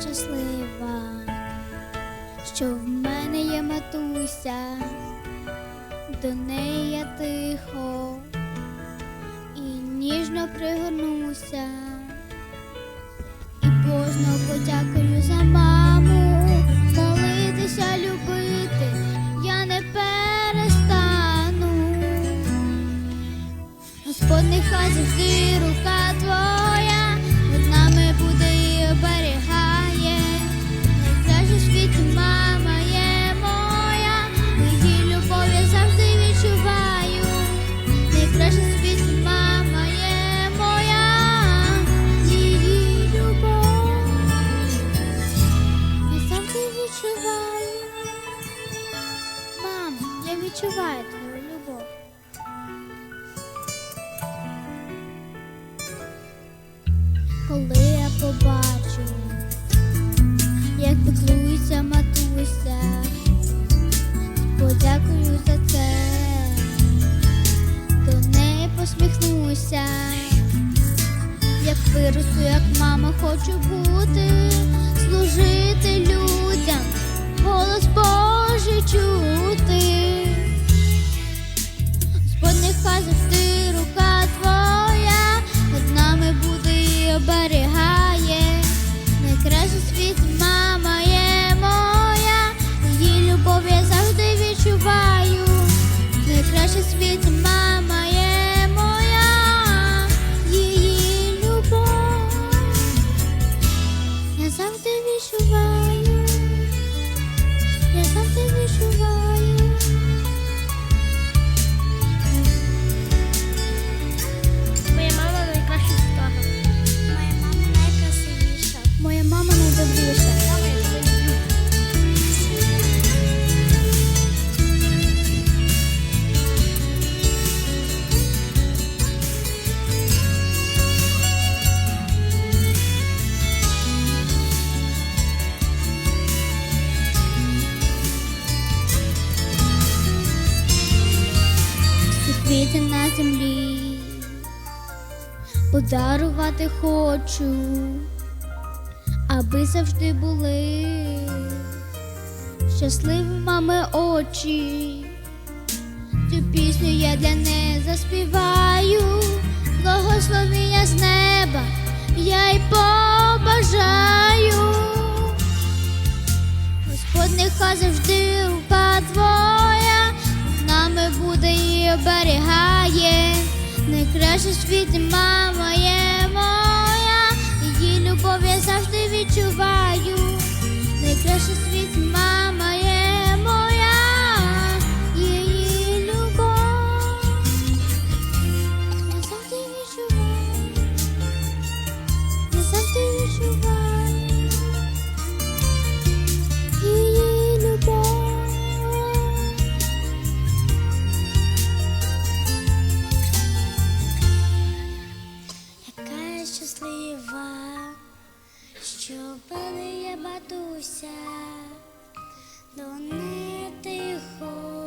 щаслива, що в мене є матуся, до неї я тихо і ніжно пригорнуся, і поздно подякую за маму, молитися, любити я не перестану, Господь нехай завжди. Відчуваю твою любов. Коли я побачу, як піклується матуся, подякую за це, до неї посміхнуся, як виросту, як мама хочу бути, Найкраще в мама є моя, її любов я завжди відчуваю. Найкраще в квіти на землі подарувати хочу, аби завжди були щасливі мами очі. Цю пісню я для неї заспіваю, благословіння з неба я й побажаю. Господь нехай завжди оберігає. Найкраще світ мама є моя, її любов я завжди відчуваю. Найкраще світ мама що в мене є матуся, до неї тихо